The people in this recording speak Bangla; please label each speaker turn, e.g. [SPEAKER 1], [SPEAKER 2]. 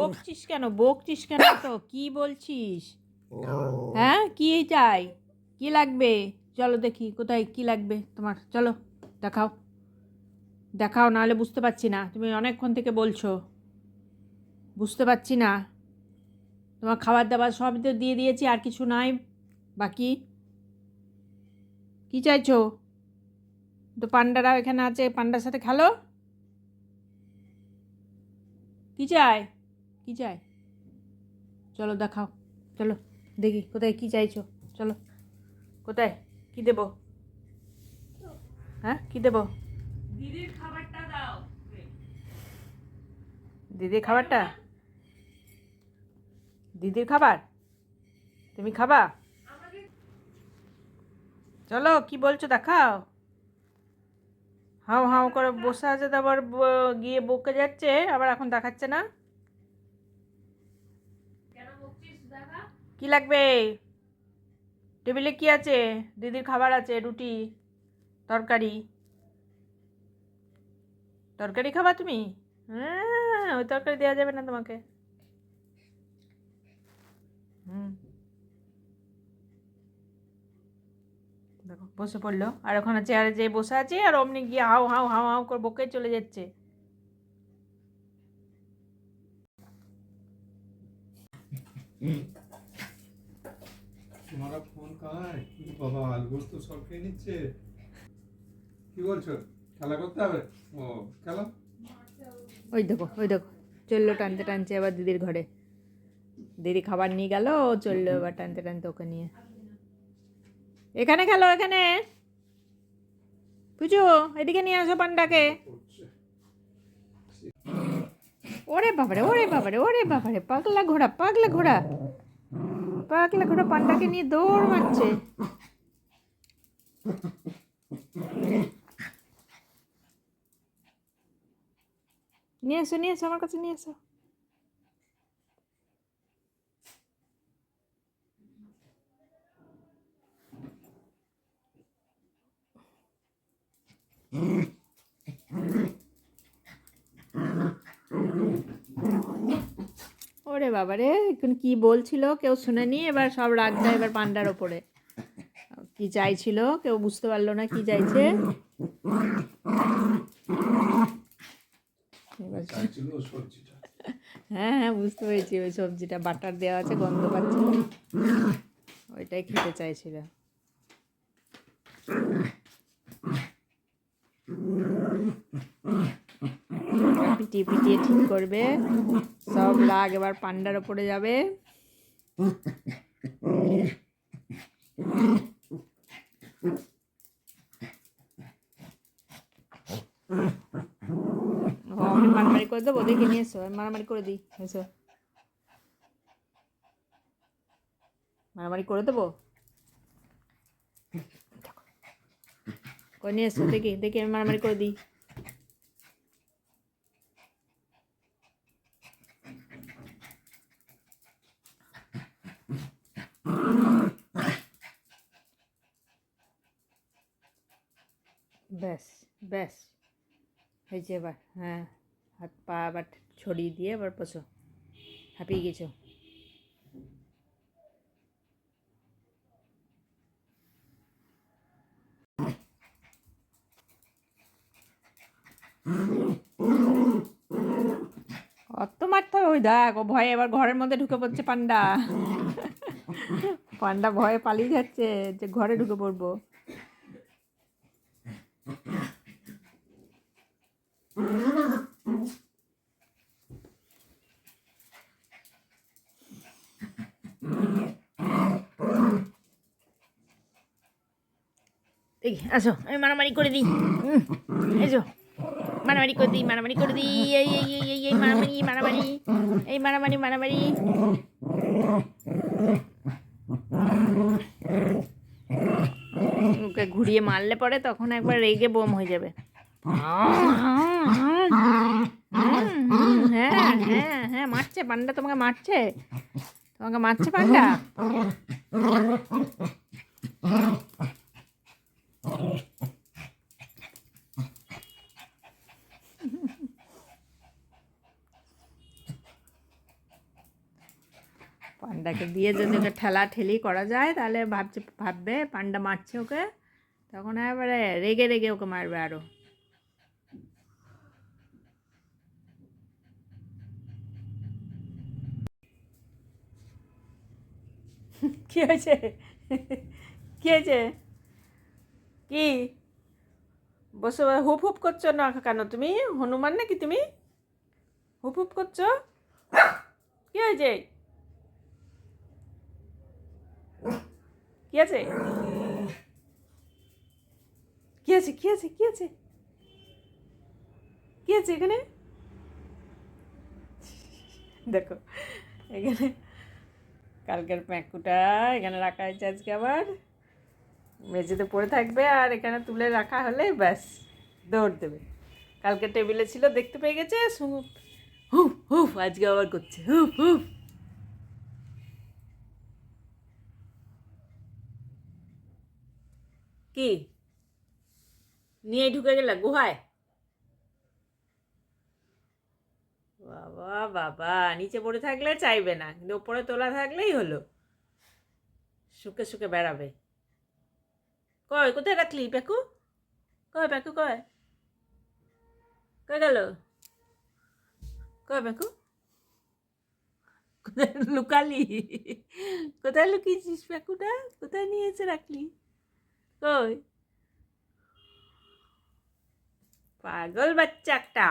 [SPEAKER 1] বকছিস কেন? বকছিস কেন তো? কি বলছিস? হ্যাঁ? কি চাই? কি লাগবে? চলো দেখি কোথায় কি লাগবে তোমার। চলো, দেখাও। দেখাও, নাহলে বুঝতে পারছি না। তুমি অনেকক্ষণ থেকে বলছো। বুঝতে পারছি না। তোমার খাবার দাবার সব তো দিয়ে দিয়েছি, আর কিছু নাই। বাকি? কি চাইছো? তো পান্ডারা এখানে আছে, পান্ডার সাথে খেলো? কি চাই? কি চাই চলো দেখাও। চলো দেখি কোথায় কি চাইছো? চলো। কোথায়? কি দেবো? হ্যাঁ কি দেবো?
[SPEAKER 2] দিদির খাবারটা দাও।
[SPEAKER 1] দিদির খাবারটা? দিদির খাবার? তুমি খাবা? চলো কি বলছো দেখাও। হাও হাও করে বসে আছে তারপর গিয়ে বকে যাচ্ছে আবার এখন দেখাচ্ছে না
[SPEAKER 2] কেন বকছিস দেখা
[SPEAKER 1] কি লাগবে? টেবিলে কি আছে? দিদির খাবার আছে, রুটি, তরকারি। তরকারি খাবা তুমি? হ্যাঁ ওই তরকারি দেওয়া যাবে না তোমাকে। হুম। দেখো, বসে পড়ল। আর ওখানে চেয়ারে যেয়ে বসে আছে, আর অমনি গিয়ে হাও হাও হাও হাও করে বকে চলে যাচ্ছে।
[SPEAKER 3] হুম। তোমারা ফোন কায় বাবা আলগোস তো সব খেয়ে নিচ্ছে। কি বলছো? খেলা করতে হবে? ও, খেলা?
[SPEAKER 1] ওই দেখো ওই দেখো। চলল টানতে টানছে এবার দিদির ঘরে। দিদি খাবার নিয়ে গেল চলল এবার টানতে টানতে ওকে নিয়ে। এখানে খেলো, এখানে। পুজো, এদিকে নিয়ে আসো পান্ডাকে ওরে বাবারে ওরে বাবারে ওরে বাবারে, পাগলা ঘোড়া পাগলা ঘোড়া। পাগলা ঘোড়া পান্ডাকে নিয়ে দৌড় মারছে। নিয়ে এসো নিয়ে এসো আমার কাছে নিয়ে এসো। ওরে বাবারে এখন কি বলছিল কেউ শুনেনি এবার সব রাগটা এবার পান্ডার ওপরে। কি চাইছিল কেউ বুঝতে পারল না কি চাইছে। হ্যাঁ হ্যাঁ বুঝতে পেরেছি ওই সবজিটা বাটার দেওয়া আছে গন্ধ পাচ্ছিল ওইটাই খেতে চাইছিল। পিটিয়ে ঠিক করবে। সব লাগ এবার পান্ডার ওপরে যাবে। মারামারি করে দেবো দেখে নিয়ে এসো মারামারি করে দিই, এসো। মারামারি করে দেবো? করে নিয়ে এসো, দেখি দেখি আমি মারামারি করে দিই। ব্যাস ব্যাস। হয়েছে এবার হ্যাঁ হাত পা আবার ছড়িয়ে দিয়ে আবার বসো। হাঁপিয়ে গেছো? অত মারতে হবে। ওই দেখ, ও ভয়ে এবার ঘরের মধ্যে ঢুকে পড়ছে পান্ডা। পান্ডা ভয়ে পালিয়ে যাচ্ছে যে ঘরে ঢুকে পড়ব। আসো, আমি মারামারি করে দিই। এসো মারামারি করে দিই, মারামারি করে দিই। এই এই এই এই এই, মারামারি মারামারি, এই, মারামারি মারামারি। ওকে ঘুরিয়ে মারলে পরে তখন একবার রেগে বোম হয়ে যাবে। মারছে পান্ডা তোমাকে মারছে তোমাকে মারছে পান্ডা পান্ডাকে দিয়ে যদি ওকে ঠেলা ঠেলি করা যায়, তাহলে ভাবছে ভাববে পান্ডা মারছে ওকে, তখন এবারে রেগে রেগে ওকে মারবে আরও। কি হয়েছে? কি হয়েছে? কি? বসে, হুপ হুপ করছ না কেন তুমি? হনুমান নাকি তুমি? হুপ হুপ করছ? কি হয়েছে? কি আছে? কি আছে? কি আছে? কি আছে? কি আছে এখানে? দেখো, এখানে কালকের প্যাঁকুটা এখানে রাখা হয়েছে আজকে আবার। মেঝেতে পড়ে থাকবে আর এখানে তুলে রাখা হলে ব্যাস, দৌড় দেবে। কালকে টেবিলে ছিল, দেখতে পেয়ে গেছে হুফ হুফ, আজকে আবার করছে, হুফ হুফ। কি? নিয়ে ঢুকে গেলে, গুহায়? বাবা বাবা, নিচে পড়ে থাকলে চাইবে না, কিন্তু ওপরে তোলা থাকলেই হলো। শুকে শুকে বেড়াবে। কয় কোথায় রাখলি প্যাকু কয় প্যাকু কয় কয় গেল? কয় প্যাকু কোথায় লুকালি? কোথায় লুকিয়েছিস প্যাকুটা কোথায় নিয়েছে রাখলি? কই? পাগল বাচ্চা একটা।